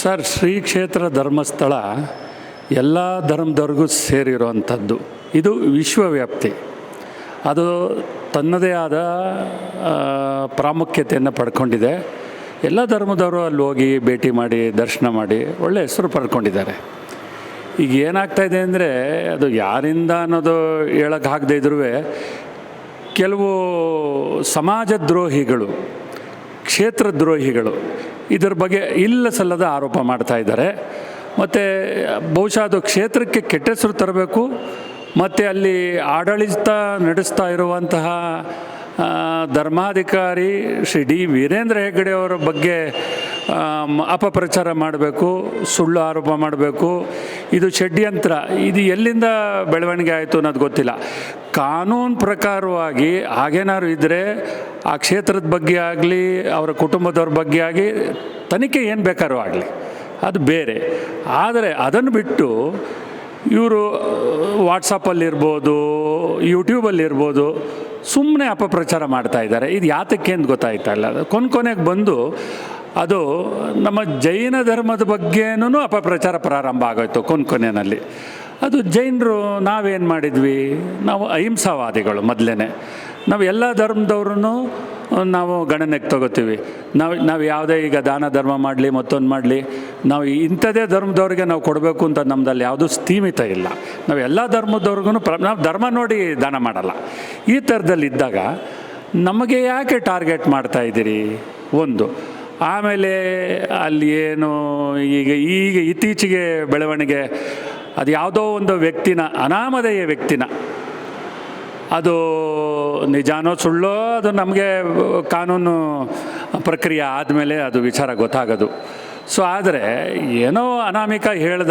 Sir Shri ಕ್ಷೇತ್ರ ಧರ್ಮಸ್ಥಳ ಎಲ್ಲ ಧರ್ಮದವ್ರಿಗೂ ಸೇರಿರುವಂಥದ್ದು. ಇದು ವಿಶ್ವವ್ಯಾಪ್ತಿ. ಅದು ತನ್ನದೇ ಆದ ಪ್ರಾಮುಖ್ಯತೆಯನ್ನು ಪಡ್ಕೊಂಡಿದೆ. ಎಲ್ಲ ಧರ್ಮದವರು ಅಲ್ಲಿ ಹೋಗಿ ಭೇಟಿ ಮಾಡಿ, ದರ್ಶನ ಮಾಡಿ ಒಳ್ಳೆಯ ಹೆಸರು ಪಡ್ಕೊಂಡಿದ್ದಾರೆ. ಈಗ ಏನಾಗ್ತಾ ಇದೆ ಅಂದರೆ, ಅದು ಯಾರಿಂದ ಅನ್ನೋದು ಹೇಳೋಕ್ಕಾಗದೇ ಇದ್ರೂ ಕೆಲವು ಸಮಾಜ ದ್ರೋಹಿಗಳು ಕ್ಷೇತ್ರ ದ್ರೋಹಿಗಳು ಇದರ ಬಗ್ಗೆ ಇಲ್ಲ ಸಲ್ಲದ ಆರೋಪ ಮಾಡ್ತಾ ಇದ್ದಾರೆ. ಮತ್ತು ಬಹುಶಃ ಅದು ಕ್ಷೇತ್ರಕ್ಕೆ ಕೆಟ್ಟ ಹೆಸರು ತರಬೇಕು. ಮತ್ತು ಅಲ್ಲಿ ಆಡಳಿತ ನಡೆಸ್ತಾ ಇರುವಂತಹ ಧರ್ಮಾಧಿಕಾರಿ ಶ್ರೀ ಡಿ ವೀರೇಂದ್ರ ಹೆಗ್ಗಡೆ ಅವರ ಬಗ್ಗೆ ಅಪಪ್ರಚಾರ ಮಾಡಬೇಕು, ಸುಳ್ಳು ಆರೋಪ ಮಾಡಬೇಕು. ಇದು ಷಡ್ಯಂತ್ರ. ಇದು ಎಲ್ಲಿಂದ ಬೆಳವಣಿಗೆ ಆಯಿತು ಅನ್ನೋದು ಗೊತ್ತಿಲ್ಲ. ಕಾನೂನು ಪ್ರಕಾರವಾಗಿ ಹಾಗೇನಾದ್ರು ಇದ್ದರೆ ಆ ಕ್ಷೇತ್ರದ ಬಗ್ಗೆ ಆಗಲಿ, ಅವರ ಕುಟುಂಬದವ್ರ ಬಗ್ಗೆ ಆಗಲಿ, ತನಿಖೆ ಏನು ಬೇಕಾದ್ರೂ ಆಗಲಿ. ಅದು ಬೇರೆ. ಆದರೆ ಅದನ್ನು ಬಿಟ್ಟು ಇವರು ವಾಟ್ಸಪ್ಪಲ್ಲಿರ್ಬೋದು, ಯೂಟ್ಯೂಬಲ್ಲಿರ್ಬೋದು ಸುಮ್ಮನೆ ಅಪಪ್ರಚಾರ ಮಾಡ್ತಾ ಇದ್ದಾರೆ. ಇದು ಯಾತಕ್ಕೆ ಅಂತ ಗೊತ್ತಾಯ್ತಾ ಇಲ್ಲ. ಕೊನೆ ಕೊನೆಗೆ ಬಂದು ಅದು ನಮ್ಮ ಜೈನ ಧರ್ಮದ ಬಗ್ಗೆನೂ ಅಪಪ್ರಚಾರ ಪ್ರಾರಂಭ ಆಗೋಯ್ತು ಕೊನ್ ಕೊನೆಯಲ್ಲಿ. ಅದು ಜೈನರು ನಾವೇನು ಮಾಡಿದ್ವಿ? ನಾವು ಅಹಿಂಸಾವಾದಿಗಳು ಮೊದಲೇ ನಾವು ಎಲ್ಲ ಧರ್ಮದವ್ರೂ ನಾವು ಗಣನೆಗೆ ತಗೋತೀವಿ. ನಾವು ನಾವು ಯಾವುದೇ ಈಗ ದಾನ ಧರ್ಮ ಮಾಡಲಿ, ಮತ್ತೊಂದು ಮಾಡಲಿ, ನಾವು ಇಂಥದೇ ಧರ್ಮದವ್ರಿಗೆ ನಾವು ಕೊಡಬೇಕು ಅಂತ ನಮ್ಮದಲ್ಲಿ ಯಾವುದೂ ಸ್ಥೀಮಿತ ಇಲ್ಲ. ನಾವು ಎಲ್ಲ ಧರ್ಮದವ್ರಿಗೂ ಪ್ರ, ನಾವು ಧರ್ಮ ನೋಡಿ ದಾನ ಮಾಡಲ್ಲ. ಈ ಥರದಲ್ಲಿದ್ದಾಗ ನಮಗೆ ಯಾಕೆ ಟಾರ್ಗೆಟ್ ಮಾಡ್ತಾ ಇದ್ದೀರಿ? ಒಂದು ಆಮೇಲೆ ಅಲ್ಲಿ ಏನು ಈಗ ಈಗ ಇತ್ತೀಚೆಗೆ ಬೆಳವಣಿಗೆ, ಅದು ಯಾವುದೋ ಒಂದು ವ್ಯಕ್ತಿನ, ಅನಾಮಧೇಯ ವ್ಯಕ್ತಿನ, ಅದು ನಿಜಾನೋ ಸುಳ್ಳೋ, ಅದು ನಮಗೆ ಕಾನೂನು ಪ್ರಕ್ರಿಯೆ ಆದಮೇಲೆ ಅದು ವಿಚಾರ ಗೊತ್ತಾಗೋದು. ಸೊ ಆದರೆ ಏನೋ ಅನಾಮಿಕ ಹೇಳ್ದ,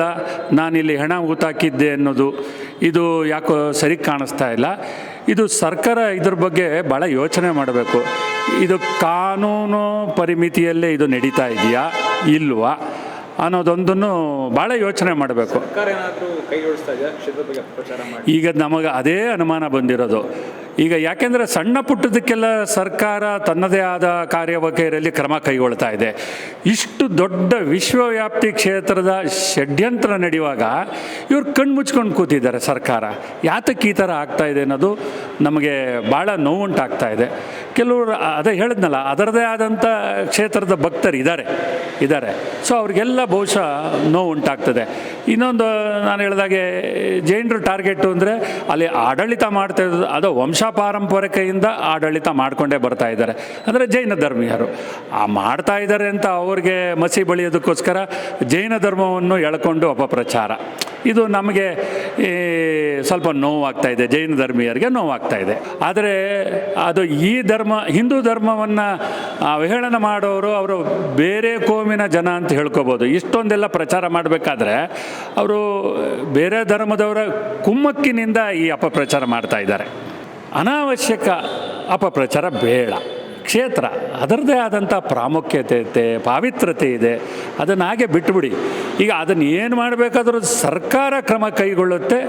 ನಾನಿಲ್ಲಿ ಹೆಣ ಊತಾಕಿದ್ದೆ ಅನ್ನೋದು, ಇದು ಯಾಕೋ ಸರಿ ಕಾಣಿಸ್ತಾ ಇಲ್ಲ. ಇದು ಸರ್ಕಾರ ಇದ್ರ ಬಗ್ಗೆ ಭಾಳ ಯೋಚನೆ ಮಾಡಬೇಕು. ಇದು ಕಾನೂನು ಪರಿಮಿತಿಯಲ್ಲೇ ಇದು ನಡೀತಾ ಇದೆಯಾ? ಇಲ್ವಾ? ಅನ್ನೋದೊಂದನ್ನು ಭಾಳ ಯೋಚನೆ ಮಾಡಬೇಕು. ಈಗ ನಮಗೆ ಅದೇ ಅನುಮಾನ ಬಂದಿರೋದು. ಈಗ ಯಾಕೆಂದರೆ ಸಣ್ಣ ಪುಟ್ಟದಕ್ಕೆಲ್ಲ ಸರ್ಕಾರ ತನ್ನದೇ ಆದ ಕಾರ್ಯವೈಖರಿಯಲ್ಲಿ ಕ್ರಮ ಕೈಗೊಳ್ತಾ ಇದೆ. ಇಷ್ಟು ದೊಡ್ಡ ವಿಶ್ವವ್ಯಾಪ್ತಿ ಕ್ಷೇತ್ರದ ಷಡ್ಯಂತ್ರ ನಡೆಯುವಾಗ ಇವ್ರು ಕಣ್ಣು ಮುಚ್ಕೊಂಡು ಕೂತಿದ್ದಾರೆ ಸರ್ಕಾರ. ಯಾತಕ್ಕೆ ಈ ಥರ ಆಗ್ತಾ ಇದೆ ಅನ್ನೋದು ನಮಗೆ ಭಾಳ ನೋವುಂಟಾಗ್ತಾ ಇದೆ. ಕೆಲವರು ಅದೇ ಹೇಳಿದ್ನಲ್ಲ, ಅದರದೇ ಆದಂಥ ಕ್ಷೇತ್ರದ ಭಕ್ತರು ಇದ್ದಾರೆ. ಇದ್ದಾರೆ ಸೊ ಅವ್ರಿಗೆಲ್ಲ ಬಹುಶಃ ನೋವು ಉಂಟಾಗ್ತದೆ ಇನ್ನೊಂದು ನಾನು ಹೇಳಿದಾಗೆ ಜೈನರು ಟಾರ್ಗೆಟು ಅಂದರೆ ಅಲ್ಲಿ ಆಡಳಿತ ಮಾಡ್ತಾ ಅದು ವಂಶ ಪಾರಂಪರಿಕೆಯಿಂದ ಆಡಳಿತ ಮಾಡಿಕೊಂಡೇ ಬರ್ತಾ ಇದ್ದಾರೆ. ಅಂದರೆ ಜೈನ ಧರ್ಮೀಯರು. ಆ ಮಾಡ್ತಾ ಇದ್ದಾರೆ ಅಂತ ಅವ್ರಿಗೆ ಮಸಿ ಬಳಿಯೋದಕ್ಕೋಸ್ಕರ ಜೈನ ಧರ್ಮವನ್ನು ಎಳ್ಕೊಂಡು ಅಪಪ್ರಚಾರ. ಇದು ನಮಗೆ ಸ್ವಲ್ಪ ನೋವಾಗ್ತಾ ಇದೆ, ಜೈನ ಧರ್ಮೀಯರಿಗೆ ನೋವಾಗ್ತಾ ಇದೆ. ಆದರೆ ಅದು ಈ ಧರ್ಮ, ಹಿಂದೂ ಧರ್ಮವನ್ನು ಅವಹೇಳನ ಮಾಡೋರು, ಅವರು ಬೇರೆ ಕೋಮಿನ ಜನ ಅಂತ ಹೇಳ್ಕೋಬೋದು. ಇಷ್ಟೊಂದೆಲ್ಲ ಪ್ರಚಾರ ಮಾಡಬೇಕಾದ್ರೆ ಅವರು ಬೇರೆ ಧರ್ಮದವರ ಕುಮ್ಮಕ್ಕಿನಿಂದ ಈ ಅಪಪ್ರಚಾರ ಮಾಡ್ತಾ ಇದ್ದಾರೆ. ಅನಾವಶ್ಯಕ ಅಪಪ್ರಚಾರ ಬೇಡ. ಕ್ಷೇತ್ರ, ಅದರದ್ದೇ ಆದಂಥ ಪ್ರಾಮುಖ್ಯತೆ ಇದೆ ಪಾವಿತ್ರತೆ ಇದೆ, ಅದನ್ನು ಹಾಗೆ ಬಿಟ್ಟುಬಿಡಿ ಈಗ ಅದನ್ನು ಏನು ಮಾಡಬೇಕಾದ್ರೂ ಸರ್ಕಾರ ಕ್ರಮ ಕೈಗೊಳ್ಳುತ್ತೆ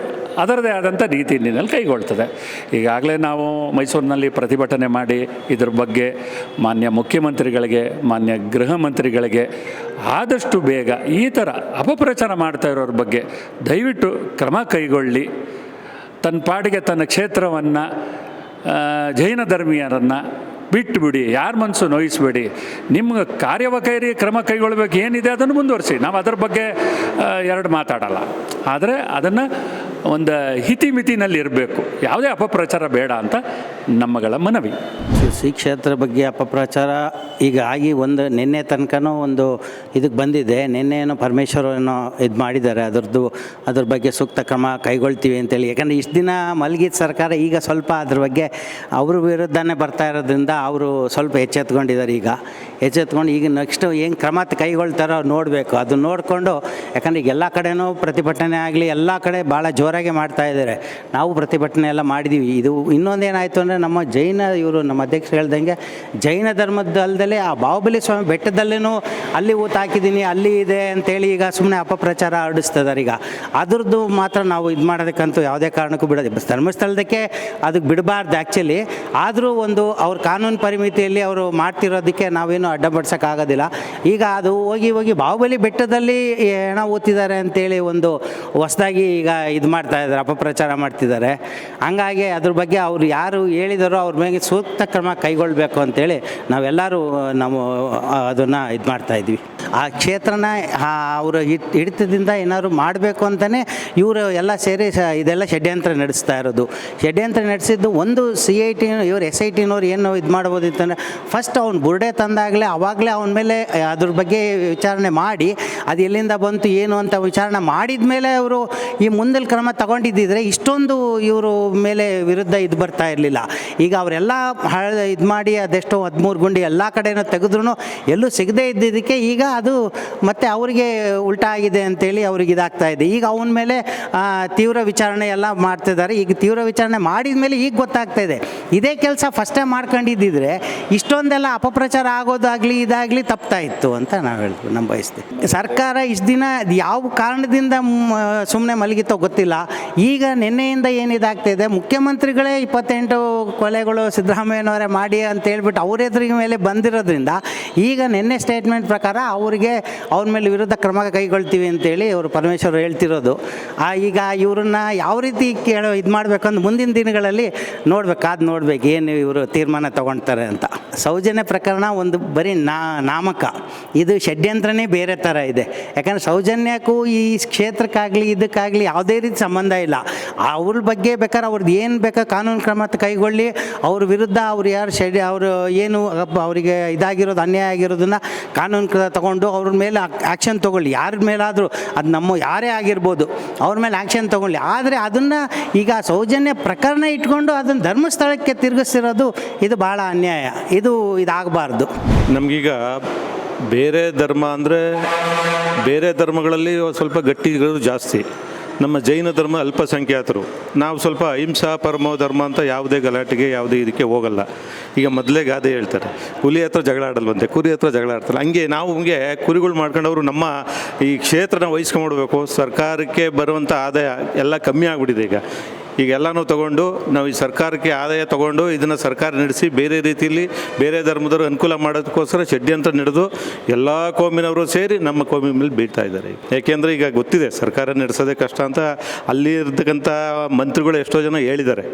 ಅದರದೇ ಆದಂಥ ನೀತಿ ನಿನ್ನಲ್ಲಿ ಕೈಗೊಳ್ತದೆ. ಈಗಾಗಲೇ ನಾವು ಮೈಸೂರಿನಲ್ಲಿ ಪ್ರತಿಭಟನೆ ಮಾಡಿ, ಇದ್ರ ಬಗ್ಗೆ ಮಾನ್ಯ ಮುಖ್ಯಮಂತ್ರಿಗಳಿಗೆ, ಮಾನ್ಯ ಗೃಹ ಮಂತ್ರಿಗಳಿಗೆ ಆದಷ್ಟು ಬೇಗ ಈ ಥರ ಅಪಪ್ರಚಾರ ಮಾಡ್ತಾ ಇರೋರ ಬಗ್ಗೆ ದಯವಿಟ್ಟು ಕ್ರಮ ಕೈಗೊಳ್ಳಿ. ತನ್ನ ಪಾಡಿಗೆ ತನ್ನ ಕ್ಷೇತ್ರವನ್ನು ಜೈನ ಧರ್ಮೀಯರನ್ನು ಬಿಟ್ಟುಬಿಡಿ ಯಾರ ಮನಸ್ಸು ನೋಯಿಸಬೇಡಿ. ನಿಮ್ಗೆ ಕಾರ್ಯವಕೈರಿ ಕ್ರಮ ಕೈಗೊಳ್ಬೇಕು ಏನಿದೆ ಅದನ್ನು ಮುಂದುವರಿಸಿ. ನಾವು ಅದರ ಬಗ್ಗೆ ಎರಡು ಮಾತಾಡಲ್ಲ. ಆದರೆ ಅದನ್ನು ಒಂದು ಹಿತಿಮಿತಿನಲ್ಲಿರಬೇಕು. ಯಾವುದೇ ಅಪಪ್ರಚಾರ ಬೇಡ ಅಂತ ನಮ್ಮಗಳ ಮನವಿ. ಶ್ರೀ ಕ್ಷೇತ್ರ ಬಗ್ಗೆ ಅಪಪ್ರಚಾರ ಈಗ ಆಗಿ ಒಂದು ನಿನ್ನೆ ತನಕನೂ ಒಂದು ಇದಕ್ಕೆ ಬಂದಿದೆ. ಪರಮೇಶ್ವರ ಏನೋ ಇದು ಮಾಡಿದ್ದಾರೆ. ಅದರದ್ದು ಅದ್ರ ಬಗ್ಗೆ ಸೂಕ್ತ ಕ್ರಮ ಕೈಗೊಳ್ತೀವಿ ಅಂತೇಳಿ. ಯಾಕಂದರೆ ಇಷ್ಟು ದಿನ ಮಲಗಿದ ಸರ್ಕಾರ ಈಗ ಸ್ವಲ್ಪ ಅದ್ರ ಬಗ್ಗೆ ಅವ್ರ ವಿರುದ್ಧನೇ ಬರ್ತಾ ಇರೋದ್ರಿಂದ ಅವರು ಸ್ವಲ್ಪ ಎಚ್ಚೆತ್ಕೊಂಡಿದ್ದಾರೆ ಈಗ. ಎಚ್ಚೆತ್ಕೊಂಡು ಈಗ ನೆಕ್ಸ್ಟ್ ಏನು ಕ್ರಮ ಕೈಗೊಳ್ತಾರೋ ನೋಡಬೇಕು. ಅದು ನೋಡಿಕೊಂಡು ಯಾಕಂದರೆ ಈಗ ಎಲ್ಲ ಕಡೆನೂ ಪ್ರತಿಭಟನೆ ಆಗಲಿ ಎಲ್ಲ ಕಡೆ ಭಾಳ ಜೋರಾಗಿ ಮಾಡ್ತಾ ಇದ್ದಾರೆ. ನಾವು ಪ್ರತಿಭಟನೆ ಎಲ್ಲ ಮಾಡಿದ್ದೀವಿ ಇದು ಇನ್ನೊಂದೇನಾಯಿತು ಅಂದರೆ ನಮ್ಮ ಜೈನ ಇವರು ನಮ್ಮ ಅಧ್ಯಕ್ಷ ಅಧ್ಯಕ್ಷರು ಹೇಳ್ದಂಗೆ, ಜೈನ ಧರ್ಮದಲ್ದಲೇ ಆ ಬಾಹುಬಲಿ ಸ್ವಾಮಿ ಬೆಟ್ಟದಲ್ಲೇನೂ ಅಲ್ಲಿ ಊತ ಹಾಕಿದ್ದೀನಿ ಅಲ್ಲಿ ಇದೆ ಅಂತೇಳಿ ಈಗ ಸುಮ್ಮನೆ ಅಪಪ್ರಚಾರ ಆಡಿಸ್ತದಾರೆ ಈಗ. ಅದ್ರದ್ದು ಮಾತ್ರ ನಾವು ಇದು ಮಾಡೋದಕ್ಕಂತೂ ಯಾವುದೇ ಕಾರಣಕ್ಕೂ ಬಿಡೋದು ಧರ್ಮಸ್ಥಳದಕ್ಕೆ ಅದಕ್ಕೆ ಬಿಡಬಾರ್ದು ಆ್ಯಕ್ಚುಲಿ ಆದರೂ ಒಂದು ಅವ್ರ ಕಾನೂನು ಪರಿಮಿತಿಯಲ್ಲಿ ಅವರು ಮಾಡ್ತಿರೋದಕ್ಕೆ ನಾವೇನು ಅಡ್ಡಪಡಿಸೋಕ್ಕಾಗೋದಿಲ್ಲ ಈಗ ಅದು ಹೋಗಿ ಹೋಗಿ ಬಾಹುಬಲಿ ಬೆಟ್ಟದಲ್ಲಿ ಹೆಣ ಓದ್ತಿದ್ದಾರೆ ಅಂತೇಳಿ ಒಂದು ಹೊಸದಾಗಿ ಈಗ ಇದು ಮಾಡ್ತಾ ಇದ್ದಾರೆ, ಅಪಪ್ರಚಾರ ಮಾಡ್ತಿದ್ದಾರೆ. ಹಂಗಾಗಿ ಅದ್ರ ಬಗ್ಗೆ ಅವ್ರು ಯಾರು ಹೇಳಿದಾರೋ ಅವ್ರ ಮೇಲೆ ಸೂಕ್ತ ಕ್ರಮ ಕೈಗೊಳ್ಳಬೇಕು ಅಂತೇಳಿ ನಾವೆಲ್ಲರೂ ನಾವು ಅದನ್ನು ಇದು ಮಾಡ್ತಾ ಇದ್ವಿ. ಆ ಕ್ಷೇತ್ರನ ಅವರ ಹಿಡಿತದಿಂದ ಏನಾದ್ರು ಮಾಡಬೇಕು ಅಂತಲೇ ಇವರು ಎಲ್ಲ ಸೇರಿ ಇದೆಲ್ಲ ಷಡ್ಯಂತ್ರ ನಡೆಸ್ತಾ ಇರೋದು. ಷಡ್ಯಂತ್ರ ನಡೆಸಿದ್ದು ಒಂದು ಸಿ ಐ ಟಿ, ಇವರು ಎಸ್ ಐ ಟಿನವ್ರು ಏನು ಇದು ಮಾಡ್ಬೋದಿತ್ತಂದರೆ ಫಸ್ಟ್ ಅವ್ನು ಬುರ್ಡೆ ತಂದಾಗಲೇ ಅವಾಗಲೇ ಅವನ ಮೇಲೆ ಅದ್ರ ಬಗ್ಗೆ ವಿಚಾರಣೆ ಮಾಡಿ, ಅದು ಎಲ್ಲಿಂದ ಬಂತು, ಏನು ಅಂತ ವಿಚಾರಣೆ ಮಾಡಿದ ಮೇಲೆ ಅವರು ಈ ಮುಂದಿನ ಕ್ರಮ ತಗೊಂಡಿದ್ದಿದ್ರೆ ಇಷ್ಟೊಂದು ಇವರು ಮೇಲೆ ವಿರುದ್ಧ ಇದು ಬರ್ತಾ ಇರಲಿಲ್ಲ. ಈಗ ಅವರೆಲ್ಲ ಹಳ ಇದು ಮಾಡಿ, ಅದೆಷ್ಟೋ ಹದಿಮೂರು ಗುಂಡಿ ಎಲ್ಲ ಕಡೆನೂ ತೆಗೆದ್ರೂ ಎಲ್ಲೂ ಸಿಗದೇ ಇದ್ದಿದ್ದಕ್ಕೆ ಈಗ ಅದು ಮತ್ತೆ ಅವರಿಗೆ ಉಲ್ಟಾ ಆಗಿದೆ ಅಂತೇಳಿ ಅವ್ರಿಗೆ ಇದಾಗ್ತಾ ಇದೆ. ಈಗ ಅವನ ಮೇಲೆ ತೀವ್ರ ವಿಚಾರಣೆ ಎಲ್ಲ ಮಾಡ್ತಿದ್ದಾರೆ ಈಗ ತೀವ್ರ ವಿಚಾರಣೆ ಮಾಡಿದ ಮೇಲೆ ಈಗ ಗೊತ್ತಾಗ್ತಾ ಇದೆ. ಇದೇ ಕೆಲಸ ಫಸ್ಟೇ ಮಾಡ್ಕೊಂಡಿದ್ದಿದ್ರೆ ಇಷ್ಟೊಂದೆಲ್ಲ ಅಪಪ್ರಚಾರ ಆಗೋದಾಗಲಿ, ಇದಾಗಲಿ ತಪ್ತಾ ಇತ್ತು ಅಂತ ನಾವು ಹೇಳ್ತೀವಿ ನಮ್ಮ ಬಯಸ್ತೀವಿ. ಸರ್ಕಾರ ಇಷ್ಟು ದಿನ ಯಾವ ಕಾರಣದಿಂದ ಸುಮ್ಮನೆ ಮಲಗಿತೋ ಗೊತ್ತಿಲ್ಲ. ಈಗ ನಿನ್ನೆಯಿಂದ ಏನಿದಾಗ್ತಾ ಇದೆ? ಮುಖ್ಯಮಂತ್ರಿಗಳೇ ಇಪ್ಪತ್ತೆಂಟು ಕೊಲೆಗಳು ಸಿದ್ದರಾಮಯ್ಯನವರೇ ಮಾಡಿ ಅಂತ ಹೇಳ್ಬಿಟ್ಟು ಅವ್ರ ಎದುರಿಗೆ ಮೇಲೆ ಬಂದಿರೋದ್ರಿಂದ ಈಗ ನಿನ್ನೆ ಸ್ಟೇಟ್ಮೆಂಟ್ ಪ್ರಕಾರ ಅವರಿಗೆ ಅವ್ರ ಮೇಲೆ ವಿರುದ್ಧ ಕ್ರಮ ಕೈಗೊಳ್ತೀವಿ ಅಂತೇಳಿ ಅವರು ಪರಮೇಶ್ವರ್ ಹೇಳ್ತಿರೋದು. ಈಗ ಇವ್ರನ್ನ ಯಾವ ರೀತಿ ಕೇಳೋ ಇದು ಮಾಡಬೇಕಂದ್ರೆ ಮುಂದಿನ ದಿನಗಳಲ್ಲಿ ನೋಡ್ಬೇಕಾದ್ ನೋಡ್ಬೇಕು, ಏನು ಇವರು ತೀರ್ಮಾನ ತಗೊಳ್ತಾರೆ ಅಂತ. ಸೌಜನ್ಯ ಪ್ರಕರಣ ಒಂದು ಬರೀ ನಾ, ನಾಮಕ. ಇದು ಷಡ್ಯಂತ್ರನೇ ಬೇರೆ ಥರ ಇದೆ. ಯಾಕಂದರೆ ಸೌಜನ್ಯಕ್ಕೂ ಈ ಕ್ಷೇತ್ರಕ್ಕಾಗಲಿ, ಇದಕ್ಕಾಗಲಿ ಯಾವುದೇ ರೀತಿ ಸಂಬಂಧ ಇಲ್ಲ. ಅವ್ರ ಬಗ್ಗೆ ಬೇಕಾದ್ರೆ ಅವ್ರದ್ದು ಏನು ಬೇಕೋ ಕಾನೂನು ಕ್ರಮ ಕೈಗೊಳ್ಳಿ. ಅವ್ರ ವಿರುದ್ಧ ಅವ್ರು ಯಾರು ಷಡ್, ಅವರು ಏನು ಅವರಿಗೆ ಇದಾಗಿರೋದು, ಅನ್ಯಾಯ ಆಗಿರೋದನ್ನು ಕಾನೂನು ಕ್ರಮ ತಗೊಂಡು ಅವ್ರ ಮೇಲೆ ಆ್ಯಕ್ಷನ್ ತೊಗೊಳ್ಳಿ. ಯಾರ ಮೇಲಾದರೂ ಅದು ನಮ್ಮ ಯಾರೇ ಆಗಿರ್ಬೋದು, ಅವ್ರ ಮೇಲೆ ಆ್ಯಕ್ಷನ್ ತೊಗೊಳ್ಳಿ. ಆದರೆ ಅದನ್ನು ಈಗ ಸೌಜನ್ಯ ಪ್ರಕರಣ ಇಟ್ಕೊಂಡು ಅದನ್ನು ಧರ್ಮಸ್ಥಳಕ್ಕೆ ತಿರುಗಿಸ್ತಿರೋದು ಇದು ಭಾಳ ಅನ್ಯಾಯ. ಇದು ಇದಾಗಬಾರ್ದು. ನಮಗೀಗ ಬೇರೆ ಧರ್ಮ ಅಂದರೆ ಬೇರೆ ಧರ್ಮಗಳಲ್ಲಿ ಸ್ವಲ್ಪ ಗಟ್ಟಿಗಳು ಜಾಸ್ತಿ. ನಮ್ಮ ಜೈನ ಧರ್ಮ ಅಲ್ಪಸಂಖ್ಯಾತರು. ನಾವು ಸ್ವಲ್ಪ ಅಹಿಂಸಾ, ಪರಮೋ ಧರ್ಮ ಅಂತ ಯಾವುದೇ ಗಲಾಟೆಗೆ, ಯಾವುದೇ ಇದಕ್ಕೆ ಹೋಗಲ್ಲ. ಈಗ ಮೊದಲೇ ಗಾದೆ ಹೇಳ್ತಾರೆ. ಹುಲಿ ಹತ್ರ ಜಗಳ ಆಡಲ್ವಂತೆ, ಕುರಿ ಹತ್ರ ಜಗಳ ಆಡ್ತಾರೆ. ಹಂಗೆ ನಾವು ಹಂಗೆ ಕುರಿಗಳು ಮಾಡ್ಕೊಂಡವರು ನಮ್ಮ ಈ ಕ್ಷೇತ್ರನ ವಹಿಸ್ಕೊಂಡ್ಬಿಡ್ಬೇಕು. ಸರ್ಕಾರಕ್ಕೆ ಬರುವಂಥ ಆದಾಯ ಎಲ್ಲ ಕಮ್ಮಿ ಆಗಿಬಿಟ್ಟಿದೆ ಈಗ. ಈಗ ಎಲ್ಲನೂ ತಗೊಂಡು ನಾವು ಈ ಸರ್ಕಾರಕ್ಕೆ ಆದಾಯ ತಗೊಂಡು ಇದನ್ನು ಸರ್ಕಾರ ನಡೆಸಿ ಬೇರೆ ರೀತಿಯಲ್ಲಿ ಬೇರೆ ಧರ್ಮದವರು ಅನುಕೂಲ ಮಾಡೋದಕ್ಕೋಸ್ಕರ ಷಡ್ಯಂತ್ರ ನಡೆದು ಎಲ್ಲ ಕೋಮಿನವರು ಸೇರಿ ನಮ್ಮ ಕೋಮಿ ಮೇಲೆ ಬೀಳ್ತಾ ಇದ್ದಾರೆ. ಯಾಕೆಂದರೆ ಈಗ ಗೊತ್ತಿದೆ ಸರ್ಕಾರ ನಡೆಸೋದೇ ಕಷ್ಟ ಅಂತ ಅಲ್ಲಿ ಇರ್ತಕ್ಕಂಥ ಮಂತ್ರಿಗಳು ಎಷ್ಟೋ ಜನ ಹೇಳಿದ್ದಾರೆ.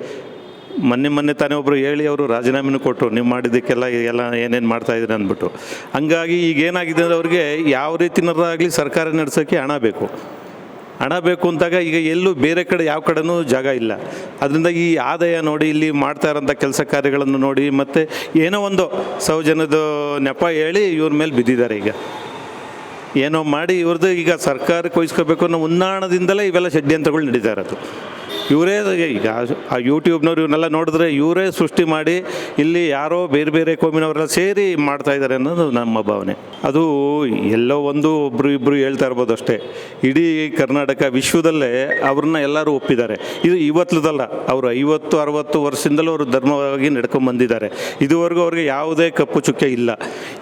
ಮೊನ್ನೆ ಮೊನ್ನೆ ತಾನೇ ಒಬ್ಬರು ಹೇಳಿ ಅವರು ರಾಜೀನಾಮೆನೂ ಕೊಟ್ಟರು, ನೀವು ಮಾಡಿದ್ದಕ್ಕೆಲ್ಲ ಎಲ್ಲ ಏನೇನು ಮಾಡ್ತಾ ಇದ್ದೀರಿ? ಅಂದ್ಬಿಟ್ಟು. ಹಂಗಾಗಿ ಈಗ ಏನಾಗಿದೆ ಅಂದರೆ ಅವ್ರಿಗೆ ಯಾವ ರೀತಿನಾರಾಗಲಿ ಸರ್ಕಾರ ನಡೆಸೋಕ್ಕೆ ಹಣ ಬೇಕು. ಹಣ ಬೇಕು ಅಂತಾಗ ಈಗ ಎಲ್ಲೂ ಬೇರೆ ಕಡೆ ಯಾವ ಕಡೆನೂ ಜಾಗ ಇಲ್ಲ. ಅದರಿಂದ ಈ ಆದಾಯ ನೋಡಿ ಇಲ್ಲಿ ಮಾಡ್ತಾ ಇರೋಂಥ ಕೆಲಸ ಕಾರ್ಯಗಳನ್ನು ನೋಡಿ ಮತ್ತು ಏನೋ ಒಂದು ಸೌಜನ್ಯದ ನೆಪ ಹೇಳಿ ಇವ್ರ ಮೇಲೆ ಬಿದ್ದಿದ್ದಾರೆ ಈಗ. ಏನೋ ಮಾಡಿ ಇವ್ರದ್ದು ಈಗ ಸರ್ಕಾರಕ್ಕೆ ವಹಿಸ್ಕೋಬೇಕು ಅನ್ನೋ ಉನ್ನಾಣದಿಂದಲೇ ಇವೆಲ್ಲ ಷಡ್ಯಂತ್ರಗಳು ನಡೀತಾ ಇರೋದು. ಇವರೇ ಈಗ ಆ ಯೂಟ್ಯೂಬ್ನವ್ರು ಇವನ್ನೆಲ್ಲ ನೋಡಿದ್ರೆ ಇವರೇ ಸೃಷ್ಟಿ ಮಾಡಿ ಇಲ್ಲಿ ಯಾರೋ ಬೇರೆ ಬೇರೆ ಕೋಮಿನವರೆಲ್ಲ ಸೇರಿ ಮಾಡ್ತಾ ಇದ್ದಾರೆ ಅನ್ನೋದು ನಮ್ಮ ಭಾವನೆ. ಅದು ಎಲ್ಲೋ ಒಂದು ಒಬ್ಬರು ಇಬ್ಬರು ಹೇಳ್ತಾ ಇರ್ಬೋದು ಅಷ್ಟೇ. ಇಡೀ ಕರ್ನಾಟಕ ವಿಶ್ವದಲ್ಲೇ ಅವ್ರನ್ನ ಎಲ್ಲರೂ ಒಪ್ಪಿದ್ದಾರೆ. ಇದು ಇವತ್ತದಲ್ಲ ಅವರು ಐವತ್ತು, ಅರವತ್ತು ವರ್ಷದಿಂದಲೂ ಅವರು ಧರ್ಮವಾಗಿ ನಡ್ಕೊಂಡು ಬಂದಿದ್ದಾರೆ. ಇದುವರೆಗೂ ಅವ್ರಿಗೆ ಯಾವುದೇ ಕಪ್ಪು ಚುಕ್ಕೆ ಇಲ್ಲ.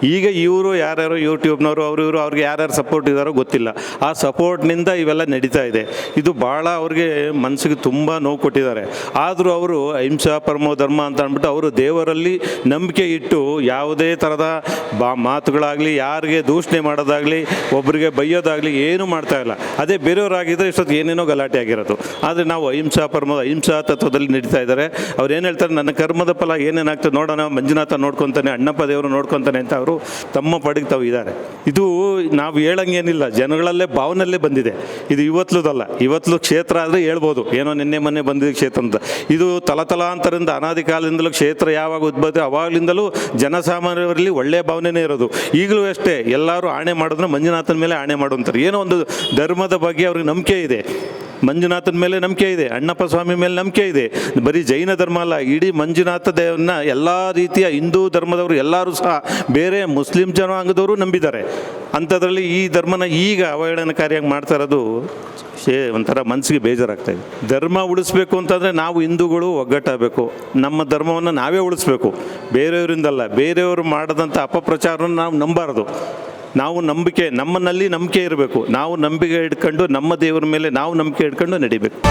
ಈಗ ಇವರು ಯಾರ್ಯಾರು ಯೂಟ್ಯೂಬ್ನವರು, ಅವರು ಇವರು ಅವ್ರಿಗೆ ಯಾರ್ಯಾರು ಸಪೋರ್ಟ್ ಇದ್ದಾರೋ ಗೊತ್ತಿಲ್ಲ. ಆ ಸಪೋರ್ಟ್ನಿಂದ ಇವೆಲ್ಲ ನಡೀತಾ ಇದೆ. ಇದು ಭಾಳ ಅವ್ರಿಗೆ ಮನಸ್ಸಿಗೆ ತುಂಬ ನೋವು ಕೊಟ್ಟಿದ್ದಾರೆ. ಆದರೂ ಅವರು ಅಹಿಂಸಾ ಪರಮೋ, ಧರ್ಮ ಅಂತ ಅಂದ್ಬಿಟ್ಟು ಅವರು ದೇವರಲ್ಲಿ ನಂಬಿಕೆ ಇಟ್ಟು ಯಾವುದೇ ಥರದ ಬಾ ಮಾತುಗಳಾಗಲಿ, ಯಾರಿಗೆ ದೂಷಣೆ ಮಾಡೋದಾಗಲಿ ಒಬ್ಬರಿಗೆ ಬೈಯೋದಾಗಲಿ ಏನೂ ಮಾಡ್ತಾ ಇಲ್ಲ. ಅದೇ ಬೇರೆಯವರಾಗಿದ್ದರೆ ಇಷ್ಟೊತ್ತು ಏನೇನೋ ಗಲಾಟೆ ಆಗಿರೋದು. ಆದರೆ ನಾವು ಅಹಿಂಸಾ ಪರಮ ಅಹಿಂಸಾ ತತ್ವದಲ್ಲಿ ನಡೀತಾ ಇದ್ದಾರೆ. ಅವ್ರು ಏನು ಹೇಳ್ತಾರೆ? ನನ್ನ ಕರ್ಮದ ಫಲ ಏನೇನಾಗ್ತದೆ ನೋಡೋಣ, ಮಂಜುನಾಥ ನೋಡ್ಕೊತಾನೆ, ಅಣ್ಣಪ್ಪ ದೇವರು ನೋಡ್ಕೊತಾನೆ ಅಂತ ಅವರು ತಮ್ಮ ಪಡೆಗೆ ಇದ್ದಾರೆ. ಇದು ನಾವು ಹೇಳಂಗೇನಿಲ್ಲ. ಜನಗಳಲ್ಲೇ ಭಾವನಲ್ಲೇ ಬಂದಿದೆ. ಇದು ಇವತ್ತಲುದಲ್ಲ ಇವತ್ತಲು ಕ್ಷೇತ್ರ ಆದರೆ ಹೇಳ್ಬೋದು. ಏನೋ ನಿನ್ನೆ ಮೊನ್ನೆ ಬಂದಿದ್ದ ಕ್ಷೇತ್ರ ಅಂತ. ಇದು ತಲತಲಾಂತರದಿಂದ ಅನಾದಿ ಕಾಲದಿಂದಲೂ ಕ್ಷೇತ್ರ ಯಾವಾಗ ಉದ್ಭವ ಅವಾಗಲಿಂದಲೂ ಜನಸಾಮಾನ್ಯರಲ್ಲಿ ಒಳ್ಳೆಯ ಭಾವನೆನೇ ಇರೋದು. ಈಗಲೂ ಅಷ್ಟೇ ಎಲ್ಲರೂ ಆಣೆ ಮಾಡಿದ್ರೆ ಮಂಜುನಾಥನ ಮೇಲೆ ಆಣೆ ಮಾಡುವಂತಾರೆ ಏನೋ ಒಂದು ಧರ್ಮದ ಬಗ್ಗೆ ಅವ್ರಿಗೆ ನಂಬಿಕೆ ಇದೆ. ಮಂಜುನಾಥನ ಮೇಲೆ ನಂಬಿಕೆ ಇದೆ. ಅಣ್ಣಪ್ಪ ಸ್ವಾಮಿ ಮೇಲೆ ನಂಬಿಕೆ ಇದೆ. ಬರೀ ಜೈನ ಧರ್ಮ ಅಲ್ಲ, ಇಡೀ ಮಂಜುನಾಥ ದೇವನ್ನ ಎಲ್ಲ ರೀತಿಯ ಹಿಂದೂ ಧರ್ಮದವರು ಎಲ್ಲರೂ ಸಹ ಬೇರೆ ಮುಸ್ಲಿಂ ಜನಾಂಗದವರು ನಂಬಿದ್ದಾರೆ. ಅಂಥದ್ರಲ್ಲಿ ಈ ಧರ್ಮನ ಈಗ ಅವಹೇಳನಕಾರಿಯಾಗಿ ಮಾಡ್ತಾ ಇರೋದು ಶೇ, ಒಂಥರ ಮನಸ್ಸಿಗೆ ಬೇಜಾರಾಗ್ತಾಯಿದೆ ಧರ್ಮ ಉಳಿಸ್ಬೇಕು ಅಂತಂದರೆ ನಾವು ಹಿಂದೂಗಳು ಒಗ್ಗಟ್ಟಾಗಬೇಕು. ನಮ್ಮ ಧರ್ಮವನ್ನು ನಾವೇ ಉಳಿಸ್ಬೇಕು. ಬೇರೆಯವರಿಂದಲ್ಲ, ಬೇರೆಯವರು ಮಾಡಿದಂಥ ಅಪಪ್ರಚಾರವನ್ನು ನಾವು ನಂಬಾರ್ದು. ನಾವು ನಂಬಿಕೆ, ನಮ್ಮನಲ್ಲಿ ನಂಬಿಕೆ ಇರಬೇಕು. ನಾವು ನಂಬಿಕೆ ಇಟ್ಕೊಂಡು ನಮ್ಮ ದೇವರ ಮೇಲೆ ನಾವು ನಂಬಿಕೆ ಇಟ್ಕೊಂಡು ನಡಿಬೇಕು.